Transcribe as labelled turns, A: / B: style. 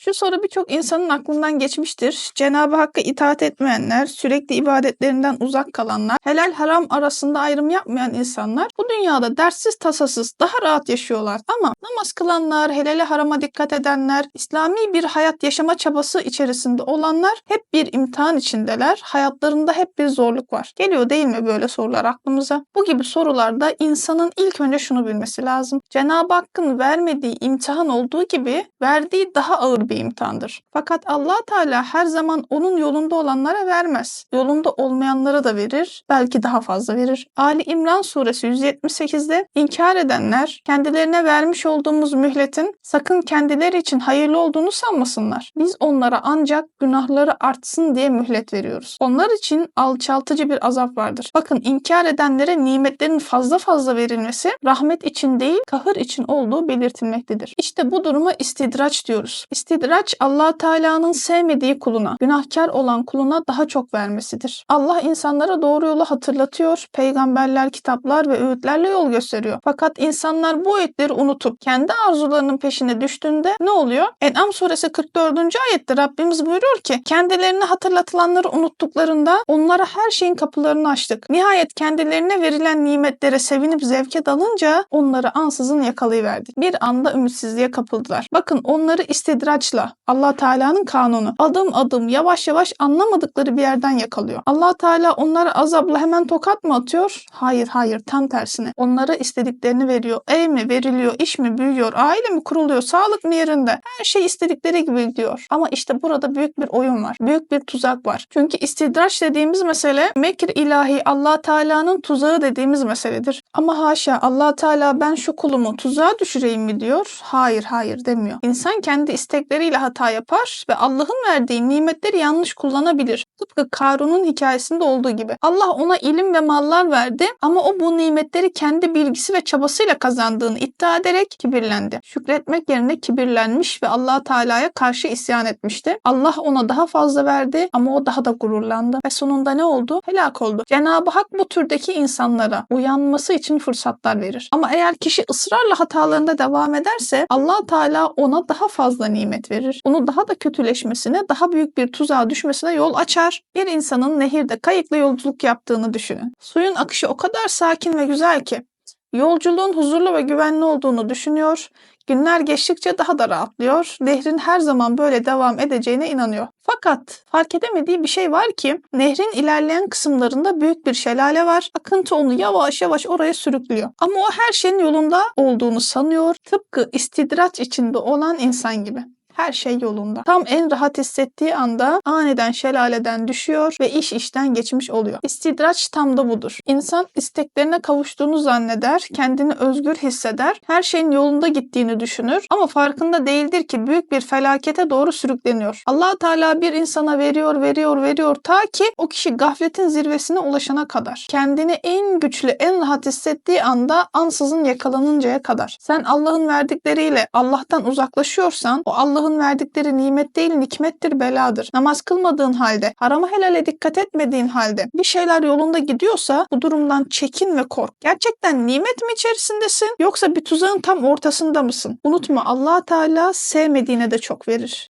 A: Şu soru birçok insanın aklından geçmiştir. Cenab-ı Hakk'a itaat etmeyenler, sürekli ibadetlerinden uzak kalanlar, helal haram arasında ayrım yapmayan insanlar bu dünyada derssiz tasasız daha rahat yaşıyorlar. Ama namaz kılanlar, helale harama dikkat edenler, İslami bir hayat yaşama çabası içerisinde olanlar hep bir imtihan içindeler. Hayatlarında hep bir zorluk var. Geliyor değil mi böyle sorular aklımıza? Bu gibi sorularda insanın ilk önce şunu bilmesi lazım. Cenab-ı Hakk'ın vermediği imtihan olduğu gibi verdiği daha ağır bir imtihandır. Fakat allah Teala her zaman onun yolunda olanlara vermez. Yolunda olmayanlara da verir. Belki daha fazla verir. Ali İmran suresi 178'de inkar edenler kendilerine vermiş olduğumuz mühletin sakın kendileri için hayırlı olduğunu sanmasınlar. Biz onlara ancak günahları artsın diye mühlet veriyoruz. Onlar için alçaltıcı bir azap vardır. Bakın inkar edenlere nimetlerin fazla fazla verilmesi rahmet için değil kahır için olduğu belirtilmektedir. İşte bu duruma istidraç diyoruz. İstidraç allah Teala'nın sevmediği kuluna, günahkar olan kuluna daha çok vermesidir. Allah insanlara doğru yolu hatırlatıyor, peygamberler, kitaplar ve öğütlerle yol gösteriyor. Fakat insanlar bu öğütleri unutup kendi arzularının peşine düştüğünde ne oluyor? En'am suresi 44. ayette Rabbimiz buyuruyor ki kendilerine hatırlatılanları unuttuklarında onlara her şeyin kapılarını açtık. Nihayet kendilerine verilen nimetlere sevinip zevke dalınca onları ansızın yakalayıverdik. Bir anda ümitsizliğe kapıldılar. Bakın onları istidraçla Allah Teala'nın kanunu adım adım yavaş yavaş anlamadıkları bir yerden yakalıyor. Allah Teala onlara azapla hemen tokat mı atıyor? Hayır hayır tam tersine. Onlara istediklerini veriyor. Ev mi veriliyor, iş mi büyüyor, aile mi kuruluyor, sağlık mı yerinde? Her şey istedikleri gibi gidiyor. Ama işte burada büyük bir oyun var. Büyük bir tuzak var. Çünkü istidraç dediğimiz mesele mekir ilahi Allah Teala'nın tuzağı dediğimiz meseledir. Ama haşa Allah Teala ben şu kulumu tuzağa düşüreyim mi diyor? Hayır hayır demiyor. İnsan kendi istekleriyle hata yapar ve Allah'ın verdiği nimetleri yanlış kullanabilir. Tıpkı Karun'un hikayesinde olduğu gibi. Allah ona ilim ve mallar verdi ama o bu nimetleri kendi bilgisi ve çabasıyla kazandığını iddia ederek kibirlendi. Şükretmek yerine kibirlenmiş ve Allah Teala'ya karşı isyan etmişti. Allah ona daha fazla verdi ama o daha da gururlandı ve sonunda ne oldu? Helak oldu. Cenab-ı Hak bu türdeki insanlara uyanması için fırsatlar verir. Ama eğer kişi ısrarla hatalarında devam ederse Allah Teala ona daha fazla nimet verir. Onu daha da kötüleşmesine, daha büyük bir tuzağa düşmesine yol açar. Bir insanın nehirde kayıkla yolculuk yaptığını düşünün. Suyun akışı o kadar sakin ve güzel ki Yolculuğun huzurlu ve güvenli olduğunu düşünüyor. Günler geçtikçe daha da rahatlıyor. Nehrin her zaman böyle devam edeceğine inanıyor. Fakat fark edemediği bir şey var ki nehrin ilerleyen kısımlarında büyük bir şelale var. Akıntı onu yavaş yavaş oraya sürüklüyor. Ama o her şeyin yolunda olduğunu sanıyor. Tıpkı istidraç içinde olan insan gibi her şey yolunda. Tam en rahat hissettiği anda aniden şelaleden düşüyor ve iş işten geçmiş oluyor. İstidraç tam da budur. İnsan isteklerine kavuştuğunu zanneder, kendini özgür hisseder, her şeyin yolunda gittiğini düşünür ama farkında değildir ki büyük bir felakete doğru sürükleniyor. allah Teala bir insana veriyor, veriyor, veriyor ta ki o kişi gafletin zirvesine ulaşana kadar. Kendini en güçlü, en rahat hissettiği anda ansızın yakalanıncaya kadar. Sen Allah'ın verdikleriyle Allah'tan uzaklaşıyorsan o Allah'ın Allah'ın verdikleri nimet değil nikmettir, beladır. Namaz kılmadığın halde, harama helale dikkat etmediğin halde bir şeyler yolunda gidiyorsa bu durumdan çekin ve kork. Gerçekten nimet mi içerisindesin yoksa bir tuzağın tam ortasında mısın? Unutma Allah Teala sevmediğine de çok verir.